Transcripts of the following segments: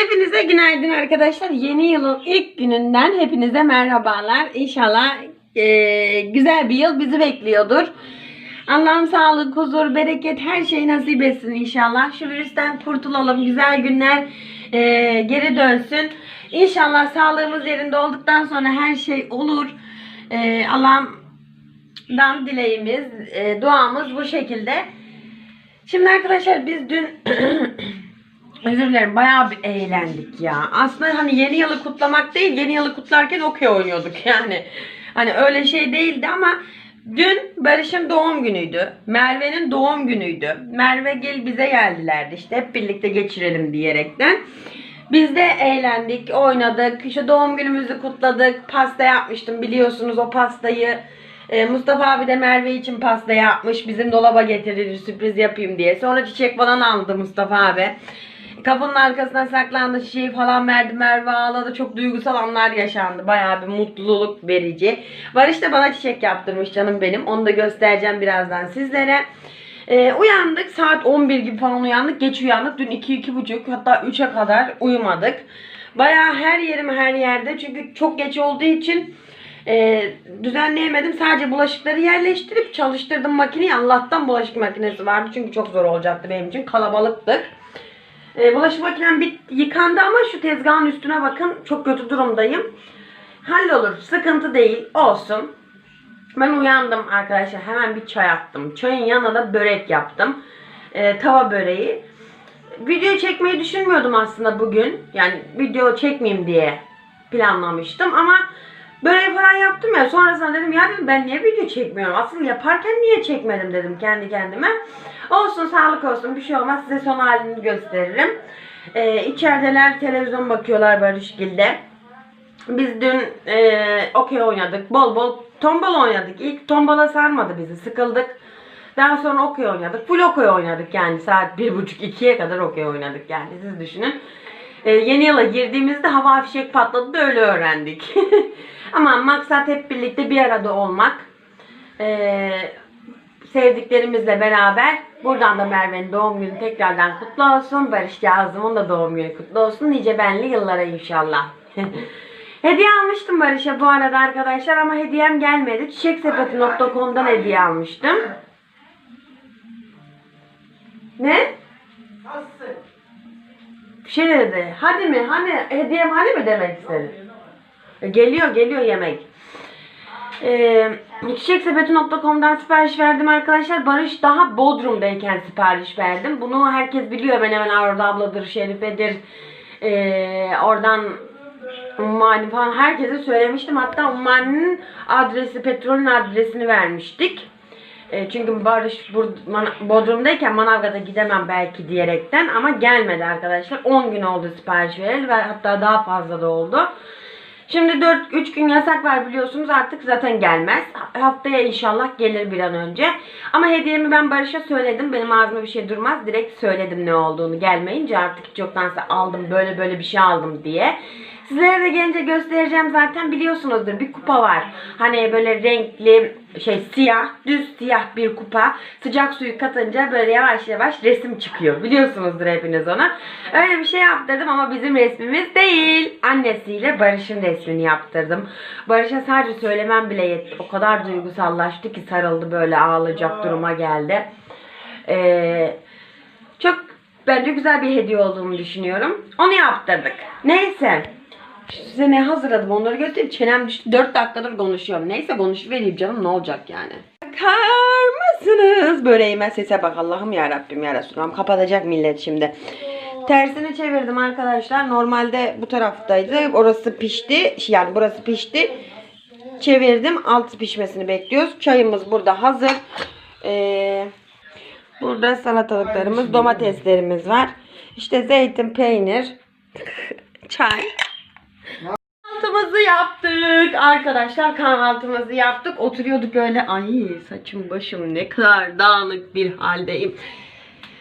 Hepinize günaydın arkadaşlar. Yeni yılın ilk gününden hepinize merhabalar. İnşallah eee, güzel bir yıl bizi bekliyordur. Allah'ım sağlık, huzur, bereket her şey nasip etsin inşallah. Şu virüsten kurtulalım. Güzel günler eee, geri dönsün. İnşallah sağlığımız yerinde olduktan sonra her şey olur. Eee Allah'ımdan dileğimiz, eee, duamız bu şekilde. Şimdi arkadaşlar biz dün özür dilerim bayağı bir eğlendik ya. Aslında hani yeni yılı kutlamak değil, yeni yılı kutlarken okey oynuyorduk yani. Hani öyle şey değildi ama dün Barış'ın doğum günüydü. Merve'nin doğum günüydü. Merve gel bize geldilerdi işte hep birlikte geçirelim diyerekten. Biz de eğlendik, oynadık. İşte doğum günümüzü kutladık. Pasta yapmıştım biliyorsunuz o pastayı. Ee, Mustafa abi de Merve için pasta yapmış. Bizim dolaba getirir sürpriz yapayım diye. Sonra çiçek falan aldı Mustafa abi. Kapının arkasına saklandı çiçeği falan verdi. Merve ağladı. Çok duygusal anlar yaşandı. Bayağı bir mutluluk verici. Barış da bana çiçek yaptırmış canım benim. Onu da göstereceğim birazdan sizlere. Ee, uyandık. Saat 11 gibi falan uyandık. Geç uyandık. Dün 2-2.30 hatta 3'e kadar uyumadık. Bayağı her yerim her yerde. Çünkü çok geç olduğu için e, düzenleyemedim. Sadece bulaşıkları yerleştirip çalıştırdım makineyi. Allah'tan bulaşık makinesi vardı. Çünkü çok zor olacaktı benim için. Kalabalıktık. E, bulaşık makinem bit yıkandı ama şu tezgahın üstüne bakın. Çok kötü durumdayım. Hallolur. Sıkıntı değil. Olsun. Ben uyandım arkadaşlar. Hemen bir çay attım. Çayın yanına da börek yaptım. E, tava böreği. Video çekmeyi düşünmüyordum aslında bugün. Yani video çekmeyeyim diye planlamıştım ama böreği falan yaptım ya. Sonrasında dedim ya dedim ben niye video çekmiyorum? Asıl yaparken niye çekmedim dedim kendi kendime. Olsun sağlık olsun bir şey olmaz. Size son halini gösteririm. E, içerideler televizyon bakıyorlar Barışgil'de. Biz dün e, okey oynadık. Bol bol tombala oynadık. İlk tombala sarmadı bizi. Sıkıldık. Daha sonra okey oynadık. Full okey oynadık yani. Saat 1.30-2'ye kadar okey oynadık yani. Siz düşünün. E, yeni yıla girdiğimizde hava fişek patladı da öyle öğrendik. Ama maksat hep birlikte bir arada olmak. E, sevdiklerimizle beraber. Buradan da Merve'nin doğum günü tekrardan kutlu olsun. Barış Kazım'ın da doğum günü kutlu olsun. Nice benli yıllara inşallah. hediye almıştım Barış'a bu arada arkadaşlar ama hediyem gelmedi. Çiçeksepeti.com'dan hediye almıştım. Ne? Şey dedi. Hadi mi? Hani hediyem hani mi demek istedi? E, Geliyor geliyor yemek. Ee, Çiçeksepeti.com'dan sipariş verdim arkadaşlar. Barış daha Bodrum'dayken sipariş verdim. Bunu herkes biliyor. Ben hemen Arda abladır, Şerife'dir. Ee, oradan Ummani falan herkese söylemiştim. Hatta Ummani'nin adresi, petrolün adresini vermiştik. E, çünkü Barış Bur- Man- Bodrum'dayken Manavgat'a gidemem belki diyerekten ama gelmedi arkadaşlar. 10 gün oldu sipariş vereli ve hatta daha fazla da oldu. Şimdi 4 3 gün yasak var biliyorsunuz artık zaten gelmez. Haftaya inşallah gelir bir an önce. Ama hediyemi ben Barış'a söyledim. Benim ağzımda bir şey durmaz. Direkt söyledim ne olduğunu gelmeyince artık hiç yoktansa aldım böyle böyle bir şey aldım diye. Sizlere de gelince göstereceğim zaten biliyorsunuzdur bir kupa var. Hani böyle renkli şey siyah düz siyah bir kupa. Sıcak suyu katınca böyle yavaş yavaş resim çıkıyor. Biliyorsunuzdur hepiniz ona. Öyle bir şey yaptırdım ama bizim resmimiz değil. Annesiyle Barış'ın resmini yaptırdım. Barış'a sadece söylemem bile yetti. O kadar duygusallaştı ki sarıldı böyle ağlayacak duruma geldi. Eee çok bence güzel bir hediye olduğunu düşünüyorum. Onu yaptırdık. Neyse. Size ne hazırladım onları göstereyim. Çenem düştü. 4 dakikadır konuşuyorum. Neyse konuşuvereyim canım ne olacak yani. Bakar mısınız? Böreğime sese bak Allah'ım ya Rabbim ya Resulallah. Kapatacak millet şimdi. Tersini çevirdim arkadaşlar. Normalde bu taraftaydı. Orası pişti. Yani burası pişti. Çevirdim. Altı pişmesini bekliyoruz. Çayımız burada hazır. Ee, burada salatalıklarımız, domateslerimiz var. İşte zeytin, peynir, çay. Kahvaltımızı yaptık. Arkadaşlar kahvaltımızı yaptık. Oturuyorduk öyle ay saçım başım ne kadar dağınık bir haldeyim.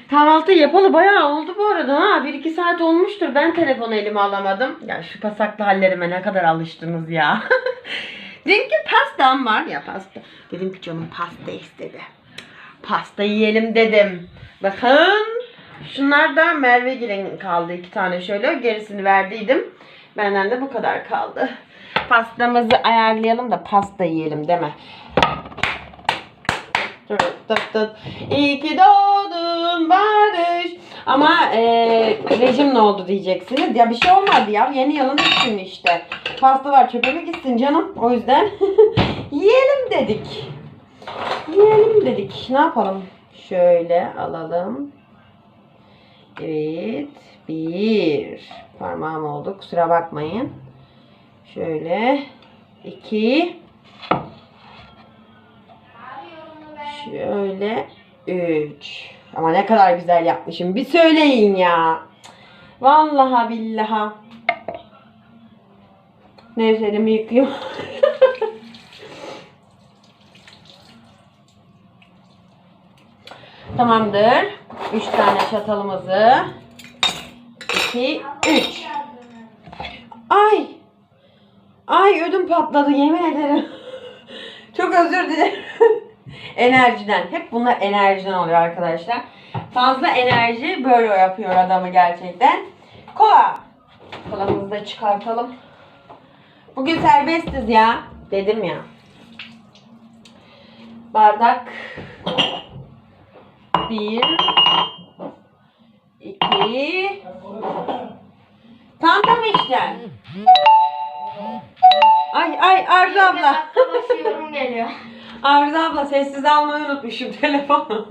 Kahvaltı yapalı bayağı oldu bu arada ha. 1-2 saat olmuştur. Ben telefonu elime alamadım. Ya şu pasaklı hallerime ne kadar alıştınız ya. Dünkü pastam var. Ya pasta. Dedim ki canım pasta istedi. Pasta yiyelim dedim. Bakın. Şunlar da Merve Gil'in kaldı iki tane şöyle. Gerisini verdiydim. Benden de bu kadar kaldı. Pastamızı ayarlayalım da pasta yiyelim deme. İyi ki doğdun Barış. Ama e, rejim ne oldu diyeceksiniz. Ya bir şey olmadı ya. Yeni yılın ilk işte. Pastalar çöpe mi gitsin canım? O yüzden yiyelim dedik. Yiyelim dedik. Ne yapalım? Şöyle alalım. Evet. Bir. Parmağım oldu. Kusura bakmayın. Şöyle. iki. Şöyle. Üç. Ama ne kadar güzel yapmışım. Bir söyleyin ya. Vallahi billaha. Neyse elimi yıkayayım. Tamamdır. Üç tane çatalımızı. İki, üç. Ay. Ay ödüm patladı yemin ederim. Çok özür dilerim. Enerjiden. Hep bunlar enerjiden oluyor arkadaşlar. Fazla enerji böyle yapıyor adamı gerçekten. Kola. Kolamızı da çıkartalım. Bugün serbestiz ya. Dedim ya. Bardak. Bir. İki, Tam tam işte. Ay ay Arzu abla. Dakika yorum geliyor. Arzu abla sessiz almayı unutmuşum telefonu.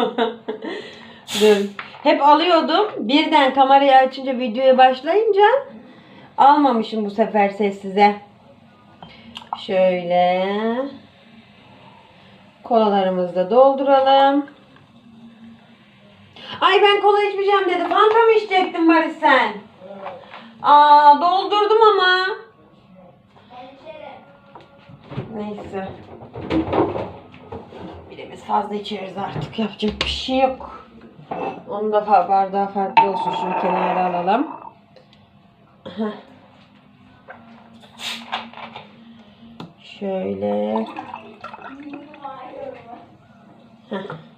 Dur. Hep alıyordum. Birden kamerayı açınca videoya başlayınca almamışım bu sefer sessize. Şöyle. Kolalarımızı da dolduralım. Ay ben kola içmeyeceğim dedi. Fanta mı içecektin Barış sen? Aa doldurdum ama. Neyse. Birimiz fazla içeriz artık. Yapacak bir şey yok. Onu da bardağı farklı olsun. Şunu kenara alalım. Şöyle. Heh.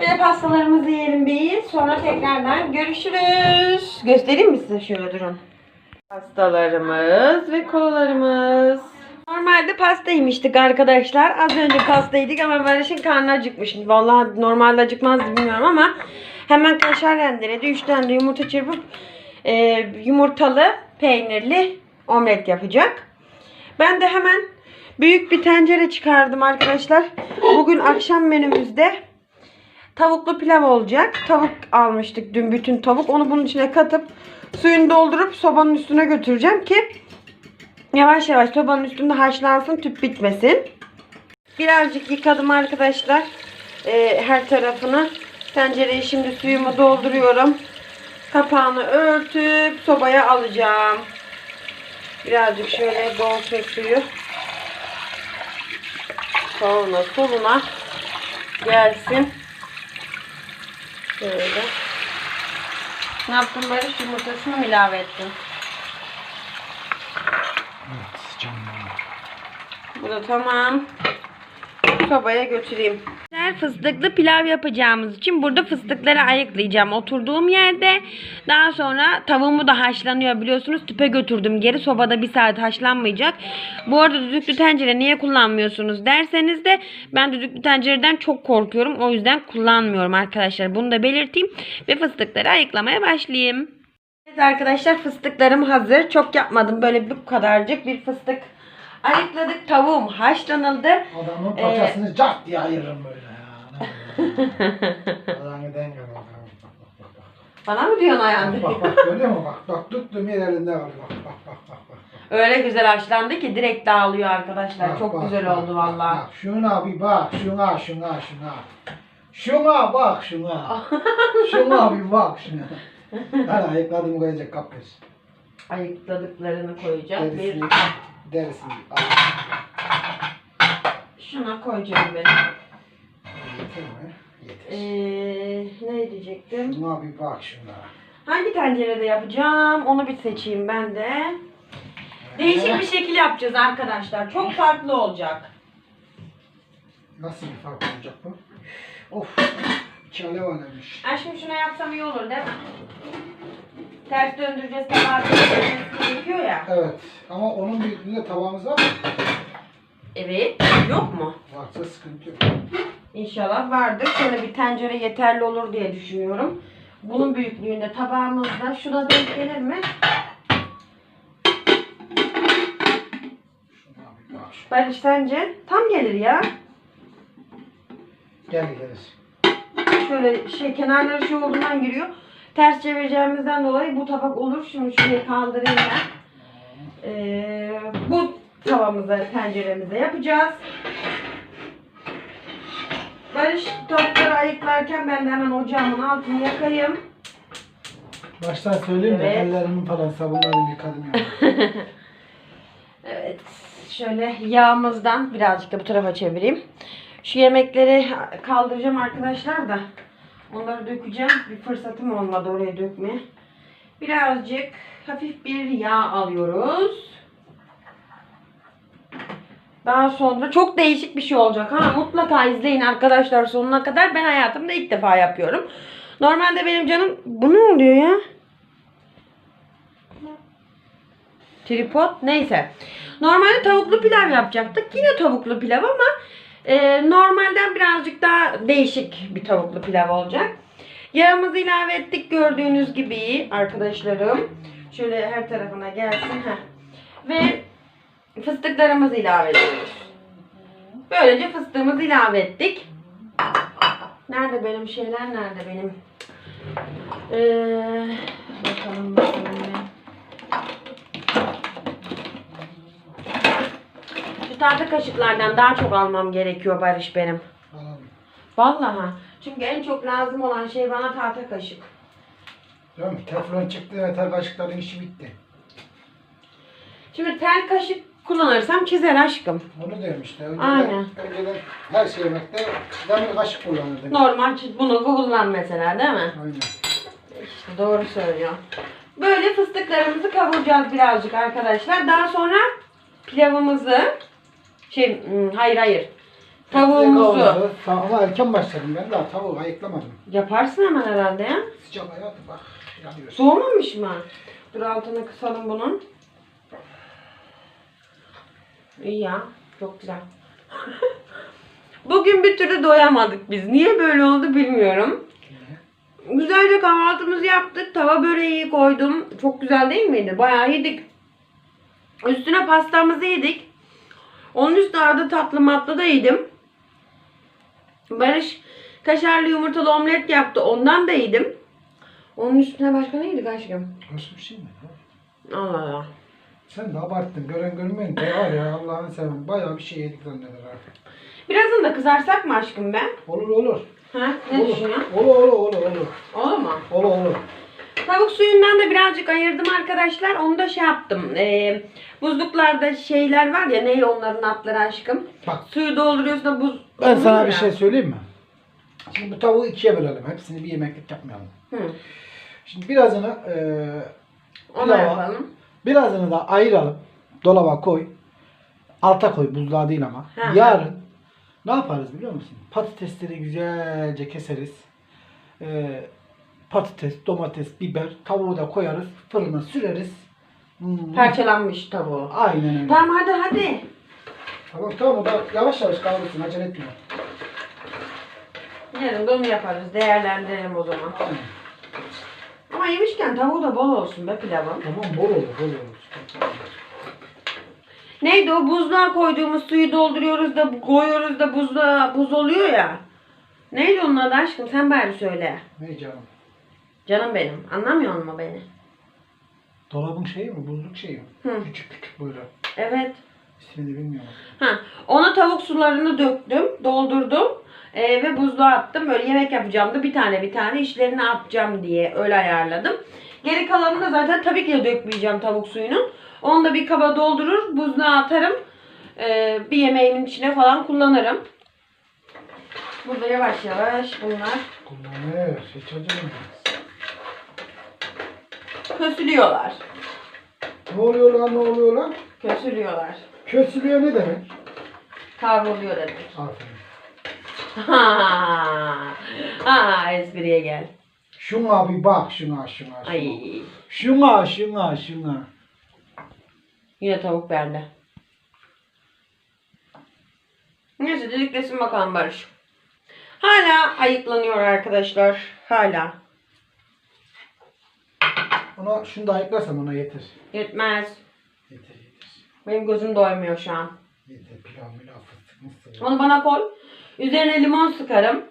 Bir de pastalarımızı yiyelim bir. Sonra tekrardan görüşürüz. Göstereyim mi size? Şöyle durun. Pastalarımız ve kolalarımız. Normalde pasta yemiştik arkadaşlar. Az önce pasta yedik ama Barış'ın karnı acıkmış. Vallahi normalde acıkmazdı bilmiyorum ama hemen kaşar rendeledi. 3 tane de yumurta çırpıp e, yumurtalı peynirli omlet yapacak. Ben de hemen büyük bir tencere çıkardım arkadaşlar. Bugün akşam menümüzde tavuklu pilav olacak. Tavuk almıştık dün bütün tavuk. Onu bunun içine katıp suyunu doldurup sobanın üstüne götüreceğim ki yavaş yavaş sobanın üstünde haşlansın tüp bitmesin. Birazcık yıkadım arkadaşlar. Ee, her tarafını. Tencereyi şimdi suyumu dolduruyorum. Kapağını örtüp sobaya alacağım. Birazcık şöyle çek suyu. Soluna soluna gelsin. Şöyle. Ne yaptın Barış? Yumurtasını mı ilave ettin? Evet canım. Bu da tamam. Sobaya götüreyim. Fıstıklı pilav yapacağımız için burada fıstıkları ayıklayacağım. Oturduğum yerde daha sonra tavuğumu da haşlanıyor biliyorsunuz. Tüpe götürdüm geri. Sobada bir saat haşlanmayacak. Bu arada düdüklü tencere niye kullanmıyorsunuz derseniz de ben düdüklü tencereden çok korkuyorum. O yüzden kullanmıyorum arkadaşlar. Bunu da belirteyim. Ve fıstıkları ayıklamaya başlayayım. Evet arkadaşlar fıstıklarım hazır. Çok yapmadım. Böyle bu kadarcık bir fıstık ayıkladık. Tavuğum haşlanıldı. Adamın Ee, paçasını cart diye ayırırım böyle ya. Bak bak. Bana mı diyorsun ayağında? Bak bak görüyor musun? Bak bak tuttum yer elinde kalıyor. Bak bak bak bak. bak. Öyle güzel haşlandı ki direkt dağılıyor arkadaşlar. Bak, Çok bak, güzel bak, oldu bak. Şuna bir bak. Şuna şuna şuna. Şuna bak şuna. şuna bir bak şuna. Ben ayıkladım koyacak kapris. Ayıkladıklarını koyacağım. Bir Derisini. Al. şuna koyacağım ben. Yeter mi? Yeter. Ee, ne diyecektim? Şuna bir bak şuna. Hangi tencerede yapacağım? Onu bir seçeyim ben de. Değişik bir şekil yapacağız arkadaşlar. Çok farklı olacak. Nasıl bir fark olacak bu? Of. İçi alev alevmiş. Aşkım şuna yapsam iyi olur değil mi? Ters döndüreceğiz tabağı döndürmemiz gerekiyor ya. Evet. Ama onun büyüklüğünde tabağımız var mı? Evet. Yok mu? Varsa sıkıntı yok. İnşallah vardır. Şöyle bir tencere yeterli olur diye düşünüyorum. Bunun büyüklüğünde tabağımızda. Şuna denk gelir mi? Barış sence? Tam gelir ya. Gel gelir. Şöyle şey kenarları şey olduğundan giriyor. Ters çevireceğimizden dolayı bu tabak olur. Şimdi şurayı kaldırayım ben. Ee, bu tavamıza, tenceremize yapacağız. Barış tavukları ayıklarken ben de hemen ocağımın altını yakayım. Baştan söyleyeyim de Evet. ellerimin falan sabunlarını yıkadım yani. Evet. Şöyle yağımızdan birazcık da bu tarafa çevireyim. Şu yemekleri kaldıracağım arkadaşlar da. Onları dökeceğim. Bir fırsatım olmadı oraya dökmeye. Birazcık hafif bir yağ alıyoruz. Daha sonra çok değişik bir şey olacak. Ha mutlaka izleyin arkadaşlar sonuna kadar. Ben hayatımda ilk defa yapıyorum. Normalde benim canım bu ne oluyor ya? Tripod neyse. Normalde tavuklu pilav yapacaktık. Yine tavuklu pilav ama e, normalden birazcık daha değişik bir tavuklu pilav olacak. Yağımızı ilave ettik gördüğünüz gibi arkadaşlarım. Şöyle her tarafına gelsin. Heh. Ve fıstıklarımızı ilave ediyoruz. Böylece fıstığımızı ilave ettik. Nerede benim şeyler nerede benim? Ee, bakalım bakalım. Tahta kaşıklardan daha çok almam gerekiyor Barış benim. Alalım. Vallahi. Çünkü en çok lazım olan şey bana tahta kaşık. Mi? Teflon çıktı ve tel kaşıkların işi bitti. Şimdi tel kaşık kullanırsam çizer aşkım. Onu diyorum işte. Önceden, Aynen. önceden her şey yemekte demir kaşık kullanırdık. Normal bunu kullan mesela değil mi? Aynen. İşte doğru söylüyor. Böyle fıstıklarımızı kavuracağız birazcık arkadaşlar. Daha sonra pilavımızı şey hmm, hayır hayır. Tavuğumuzu Ama erken başladım ben daha tavuğu ayıklamadım. yaparsın hemen herhalde ya. Sıcak hayatı bak yanıyor. Soğumamış mı? Dur altını kısalım bunun. İyi ya. Çok güzel. Bugün bir türlü doyamadık biz. Niye böyle oldu bilmiyorum. Güzelce kahvaltımızı yaptık. Tava böreği koydum. Çok güzel değil miydi? Bayağı yedik. Üstüne pastamızı yedik. Onun üstüne arada tatlı matlı da yedim. Barış kaşarlı yumurtalı omlet yaptı. Ondan da yedim. Onun üstüne başka ne yedik aşkım? Nasıl bir şey mi? Allah Allah. Sen de abarttın. Gören görmeyin de var ya Allah'ını seversen bayağı bir şey yedik zanneder artık. Birazını da kızarsak mı aşkım ben? Olur olur. Ha? Ne olur. düşünüyorsun? Olur olur olur olur. Olur mu? Olur olur. Tavuk suyundan da birazcık ayırdım arkadaşlar. Onu da şey yaptım. Ee, buzluklarda şeyler var ya ne onların adları aşkım. Bak Suyu dolduruyorsun da buz ben sana oluyor bir ya. şey söyleyeyim mi? Şimdi bu tavuğu ikiye bölelim. Hepsini bir yemeklik yapmayalım. Hı. Şimdi birazını Onu Pilava. yapalım. birazını da ayıralım. Dolaba koy. Alta koy. Buzluğa değil ama. Hı. Yarın ne yaparız biliyor musun? Patatesleri güzelce keseriz. Eee, patates, domates, biber, tavuğu da koyarız. Fırına süreriz. Hmm. Parçalanmış tavuğu. Aynen öyle. Tamam hadi hadi. Tamam tamam o da yavaş yavaş kavrulsun acele etme. Yarın da onu yaparız. Değerlendirelim o zaman. Aynen. Ama yemişken tavuğu da bol olsun be pilavın. Tamam bol olur bol olur. Neydi o buzluğa koyduğumuz suyu dolduruyoruz da koyuyoruz da buzluğa buz oluyor ya. Neydi onun adı aşkım sen bari söyle. Ne canım? Canım benim. Anlamıyor musun beni? Dolabın şeyi mi? Buzluk şeyi mi? Hı. Küçük küçük böyle. Evet. İsmini bilmiyorum. Ha, ona tavuk sularını döktüm, doldurdum Ee, ve buzluğa attım. Böyle yemek yapacağım da bir tane bir tane işlerini atacağım diye öyle ayarladım. Geri kalanını da zaten tabii ki de dökmeyeceğim tavuk suyunu. Onu da bir kaba doldurur, buzluğa atarım. Ee, bir yemeğimin içine falan kullanırım. Burada yavaş yavaş bunlar Kullanır. Hiç acımıyor. Kösülüyorlar. Ne oluyor lan ne oluyor lan? Kösülüyorlar. Kösülüyor ne demek? Kavruluyor demek. Aferin. Ha, ha, espriye gel. Şuna bir bak şuna şuna şuna. Ay, Şuna şuna şuna. yine tavuk bende. Neyse dediklesin bakalım Barış. Hala ayıklanıyor arkadaşlar. Hala. Ona şunu da ayıklarsan ona yeter. Yetmez. Yeter yeter. Benim gözüm doymuyor şu an. Yeter pilav milav fıstık mısır. Onu bana koy. Üzerine limon sıkarım.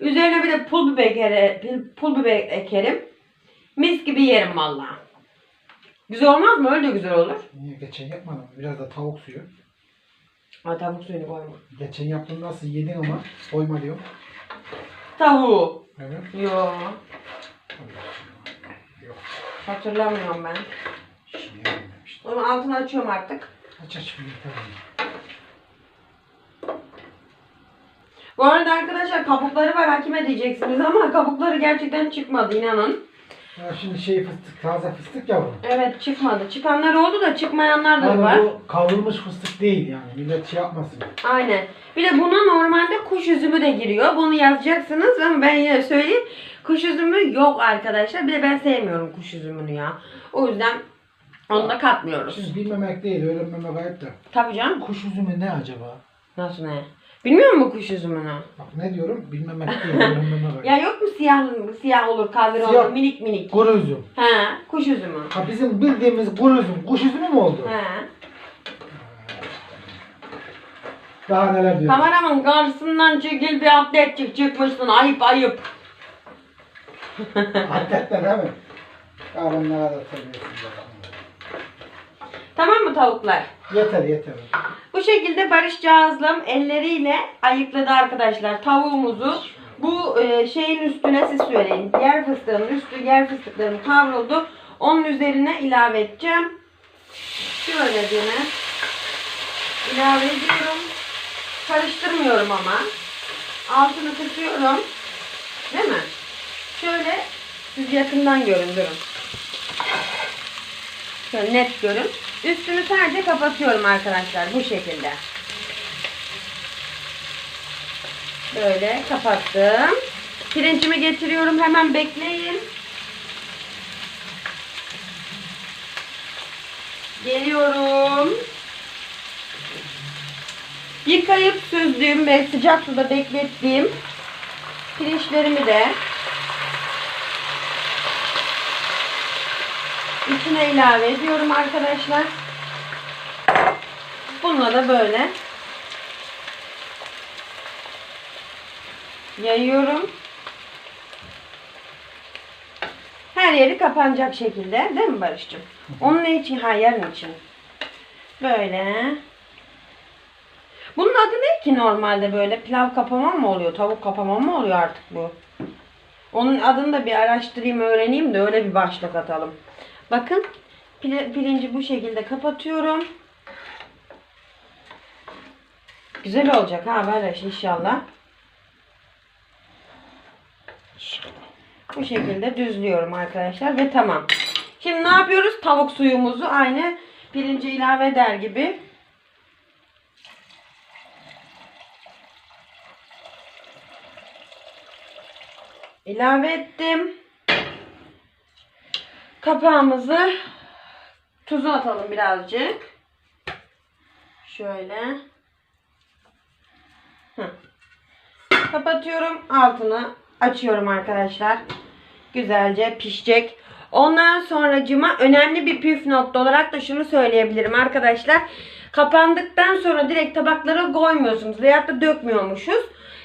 Üzerine bir de pul biber, ekere- pul- biber ekerim. Mis gibi yerim valla. Güzel olmaz mı? Öyle de güzel olur. Niye geçen yapmadın? Biraz da tavuk suyu. Ay tavuk suyunu koyma. Geçen yaptın nasıl yedin ama koyma diyorum. Tavuğu. Evet. Yo. Yok. Hatırlamıyorum ben. Şimdi yememiştim. Onun altını açıyorum artık. Aç aç bir. Bu arada arkadaşlar kabukları var hakime diyeceksiniz ama kabukları gerçekten çıkmadı inanın. Ya şimdi şey fıstık, taze fıstık ya bu. Evet çıkmadı. Çıkanlar oldu da çıkmayanlar da Yani var. bu kavrulmuş fıstık değil yani. Millet şey yapmasın. Aynen. Bir de buna normalde kuş üzümü de giriyor. Bunu yazacaksınız ama ben yine söyleyeyim. Kuş üzümü yok arkadaşlar. Bir de ben sevmiyorum kuş üzümünü ya. O yüzden onu da katmıyoruz. Şimdi bilmemek değil, öğrenmemek ayıp da. Tabii canım. Kuş üzümü ne acaba? Nasıl ne? Bilmiyor musun kuş üzümünü? Bak ne diyorum? Bilmemek değil. Ya yok mu siyah siyah olur, kahverengi Siyah. olur, minik minik. Kuru üzüm. He, kuş üzümü. Ha bizim bildiğimiz kuru üzüm, kuş üzümü mü oldu? He. Daha neler diyor? Kameraman karşısından çekil bir atlet çık çıkmışsın. Ayıp ayıp. Atletler değil mi? Ya bunlara da bakalım. Tamam mı tavuklar? Yeter yeter. Bu şekilde Barış Cağızlım elleriyle ayıkladı arkadaşlar tavuğumuzu. Bu e, şeyin üstüne siz söyleyin. Yer fıstığının üstü yer fıstıkların kavruldu. Onun üzerine ilave edeceğim. Şöyle yine ilave ediyorum. Karıştırmıyorum ama. Altını kısıyorum. Değil mi? Şöyle siz yakından görün durun. Şöyle net görün. Üstünü sadece kapatıyorum arkadaşlar bu şekilde. Böyle kapattım. Pirincimi getiriyorum hemen bekleyin. Geliyorum. Yıkayıp süzdüğüm ve sıcak suda beklettiğim pirinçlerimi de içine ilave ediyorum arkadaşlar. Bununla da böyle yayıyorum. Her yeri kapanacak şekilde değil mi Barış'cığım? Onun ne için? Ha yarın için. Böyle. Bunun adı ne ki normalde böyle pilav kapama mı oluyor? Tavuk kapama mı oluyor artık bu? Onun adını da bir araştırayım öğreneyim de öyle bir başlık atalım. Bakın pirinci bu şekilde kapatıyorum. Güzel olacak ha Barış inşallah. Bu şekilde düzlüyorum arkadaşlar ve tamam. Şimdi ne yapıyoruz? Tavuk suyumuzu aynı pirince ilave eder gibi ilave ettim. Kapağımızı tuzu atalım birazcık. Şöyle. Kapatıyorum. Altını açıyorum arkadaşlar. Güzelce pişecek. Ondan sonracıma önemli bir püf nokta olarak da şunu söyleyebilirim arkadaşlar. Kapandıktan sonra direkt tabaklara koymuyorsunuz veyahut da dökmüyormuşuz.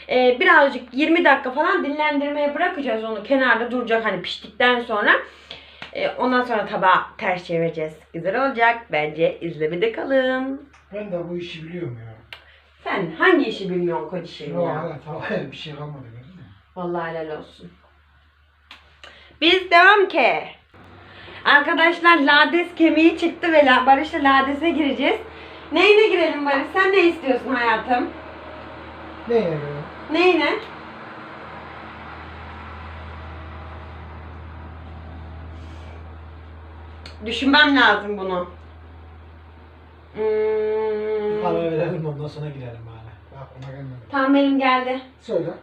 Ee, birazcık 20 dakika falan dinlendirmeye bırakacağız onu. Kenarda duracak hani piştikten sonra. Ee, ondan sonra tabağı ters çevireceğiz. Güzel olacak. Bence izlemede kalın. Ben de bu işi biliyorum ya. Sen hangi işi bilmiyorsun kocişim Yok ya? hala tavaya bir şey kalmadı gördün mü? Vallahi helal olsun. Biz devam ki. Arkadaşlar lades kemiği çıktı ve la Barış'la ladese gireceğiz. Neyine girelim Barış? Sen ne istiyorsun hayatım? Ne yani? Neyine? Düşünmem lazım bunu. Hmm. Karar verelim ondan sonra girelim. Bak Ama gelmedi. Tamam benim geldi. Söyle.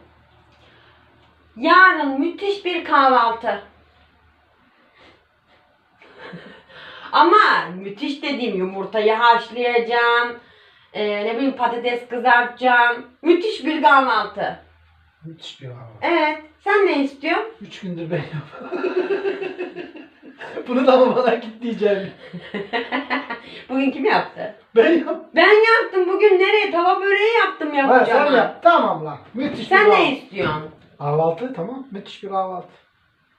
Yarın müthiş bir kahvaltı. Ama müthiş dediğim yumurtayı haşlayacağım. Ee, ne bileyim patates kızartacağım. Müthiş bir kahvaltı. Müthiş bir hava. Evet. Sen ne istiyorsun? Üç gündür ben yap. Bunu da mı bana git diyeceğim. Bugün kim yaptı? Ben yap. Ben yaptım. Bugün nereye? Tava böreği yaptım Ha, yapacağım. sen yap. Tamam lan. Müthiş Sen bir ne kahvaltı. istiyorsun? Kahvaltı tamam. Müthiş bir kahvaltı.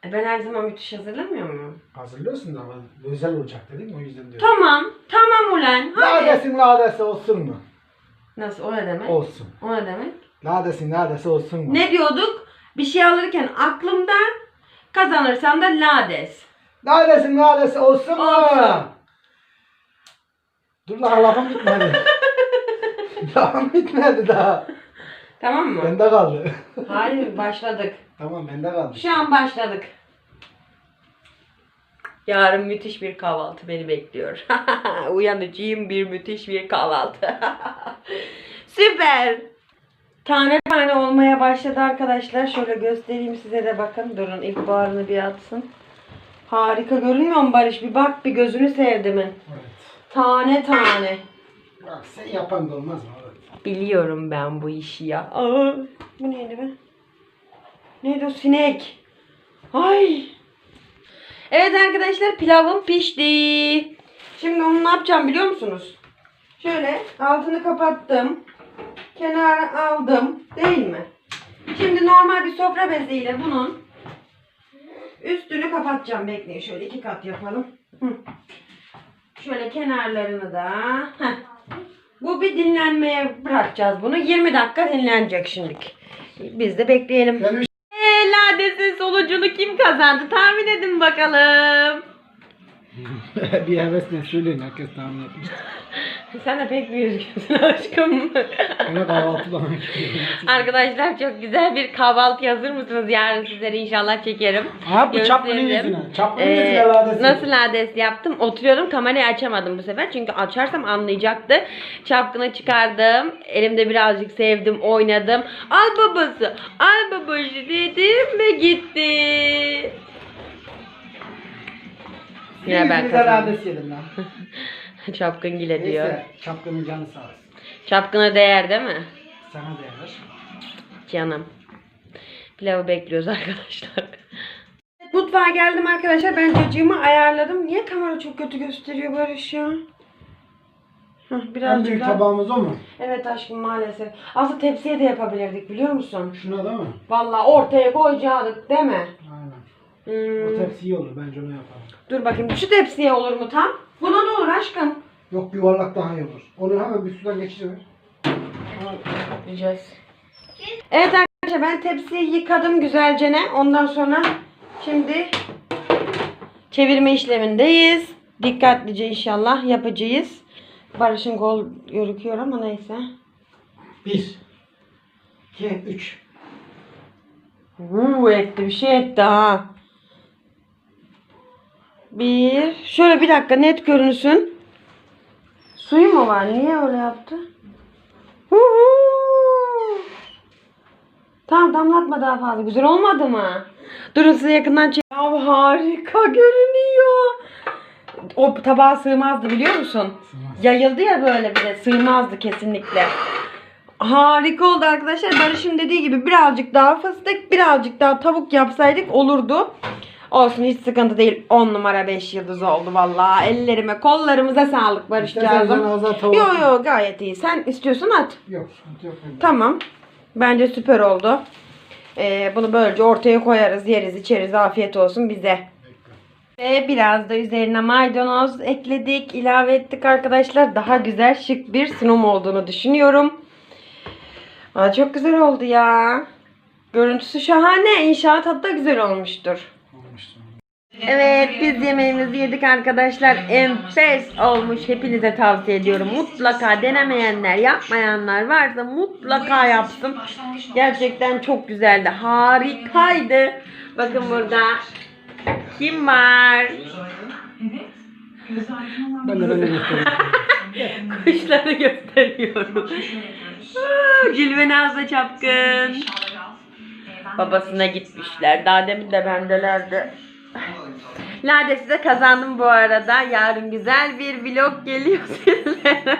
E, Ben her zaman müthiş hazırlamıyor muyum? Hazırlıyorsun da ama özel olacak dedim o yüzden diyorum. Tamam. Tamam ulan. Hadi. Ladesin ladesi olsun mu? Nasıl? O ne demek? Olsun. O ne demek? Ladesin ladesi olsun mu? Ne diyorduk? Bir şey alırken aklımda kazanırsam da lades. Ladesin ladesi olsun mu? Olsun. Dur lan lafım bitmedi. lafım bitmedi daha. Tamam mı? Bende kaldı. Hayır başladık. tamam bende kaldı. Şu an başladık. Yarın müthiş bir kahvaltı beni bekliyor. Uyanacağım bir müthiş bir kahvaltı. Süper. Tane tane olmaya başladı arkadaşlar. Şöyle göstereyim size de bakın. Durun ilk bağrını bir atsın. Harika görünmüyor mu Barış? Bir bak bir gözünü sevdimin. Evet. Tane tane. Bak sen yapan da olmaz mı? Biliyorum ben bu işi ya. Aa, bu neydi be? Neydi o sinek? Ay. Evet arkadaşlar pilavım pişti. Şimdi onu ne yapacağım biliyor musunuz? Şöyle altını kapattım. Kenara aldım. Değil mi? Şimdi normal bir sofra beziyle bunun üstünü kapatacağım. Bekleyin şöyle iki kat yapalım. Hı. Şöyle kenarlarını da. Heh. Bu bir dinlenmeye bırakacağız bunu. 20 dakika dinlenecek şimdilik. Biz de bekleyelim. Eee Lades'in sonucunu kim kazandı? Tahmin edin bakalım. bir hevesle söyleyin herkes tahmin etmiş. Sen de pek bir üzgünsün aşkım. Bana kahvaltı bana Arkadaşlar çok güzel bir kahvaltı hazır mısınız? Yarın sizlere inşallah çekerim. Ha bu çapkının yüzüne. Çapkının Ee, yüzüne ladesi. nasıl lades yaptım? Oturuyordum kamerayı açamadım bu sefer. Çünkü açarsam anlayacaktı. Çapkını çıkardım. Elimde birazcık sevdim oynadım. Al babası al babası dedim ve gitti. Yine ben kazandım. Çapkın gile diyor. Neyse çapkının canı sağ olsun. Çapkına değer değil mi? Sana değer. Canım. Pilavı bekliyoruz arkadaşlar. Mutfağa geldim arkadaşlar. Ben cacığımı ayarladım. Niye kamera çok kötü gösteriyor Barış ya? Hah, En birazcık büyük daha. tabağımız o mu? Evet aşkım maalesef. Aslında tepsiye de yapabilirdik biliyor musun? Şuna değil mi? Vallahi ortaya koyacaktık değil mi? Aynen. Hmm. O tepsi iyi olur bence onu yapalım. Dur bakayım şu tepsiye olur mu tam? Buna da olur aşkım. Yok yuvarlak daha iyi olur. Onu hemen bir sudan geçiriver. Yapacağız. Evet arkadaşlar ben tepsiyi yıkadım güzelce ne. Ondan sonra şimdi çevirme işlemindeyiz. Dikkatlice inşallah yapacağız. Barış'ın gol görüküyor ama neyse. Bir. iki, üç. Uuu etti bir şey etti ha. Bir. Şöyle bir dakika net görünsün. Suyu mu var? Niye öyle yaptı? Huhu. Tamam damlatma daha fazla. Güzel olmadı mı? Durun size yakından çek. Ya harika görünüyor. O tabağa sığmazdı biliyor musun? Sığmaz. Yayıldı ya böyle bir de sığmazdı kesinlikle. Harika oldu arkadaşlar. Barış'ın dediği gibi birazcık daha fıstık, birazcık daha tavuk yapsaydık olurdu. Olsun hiç sıkıntı değil. 10 numara 5 yıldız oldu vallahi. Ellerime, kollarımıza sağlık İstersen Barış'cağızım. ağzına tavuk. Yo yo gayet iyi. Sen istiyorsan at. Yok sıkıntı yok. Tamam. Bence süper oldu. Ee, bunu böylece ortaya koyarız, yeriz, içeriz. Afiyet olsun bize. Ve biraz da üzerine maydanoz ekledik, ilave ettik arkadaşlar. Daha güzel, şık bir sunum olduğunu düşünüyorum. Aa, çok güzel oldu ya. Görüntüsü şahane. İnşaat hatta güzel olmuştur. Evet biz yemeğimizi yedik arkadaşlar. Enfes olmuş. Hepinize tavsiye ediyorum. Mutlaka denemeyenler, yapmayanlar varsa mutlaka yapsın. Gerçekten çok güzeldi. Harikaydı. Bakın burada kim var? Ben de. Kuşları gösteriyorum. Cilve Nazlı Çapkın. Babasına gitmişler. Daha demin de bendelerdi. Lade size kazandım bu arada. Yarın güzel bir vlog geliyor sizlere.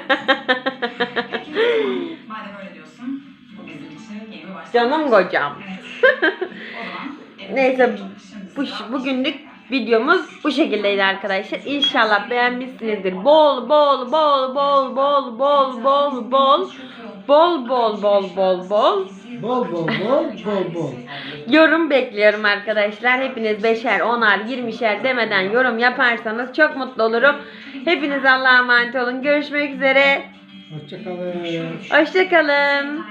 Madem öyle diyorsun, bu bizim için yeni başlangıç. Canım kocam. Evet. O zaman evet, Neyse bu, bugünlük videomuz bu şekildeydi arkadaşlar. İnşallah beğenmişsinizdir. Bol bol bol bol bol bol bol bol bol bol bol bol bol bol Bol bol bol bol bol. yorum bekliyorum arkadaşlar. Hepiniz beşer, onar, yirmişer demeden yorum yaparsanız çok mutlu olurum. Hepiniz Allah'a emanet olun. Görüşmek üzere. Hoşçakalın. Hoşçakalın.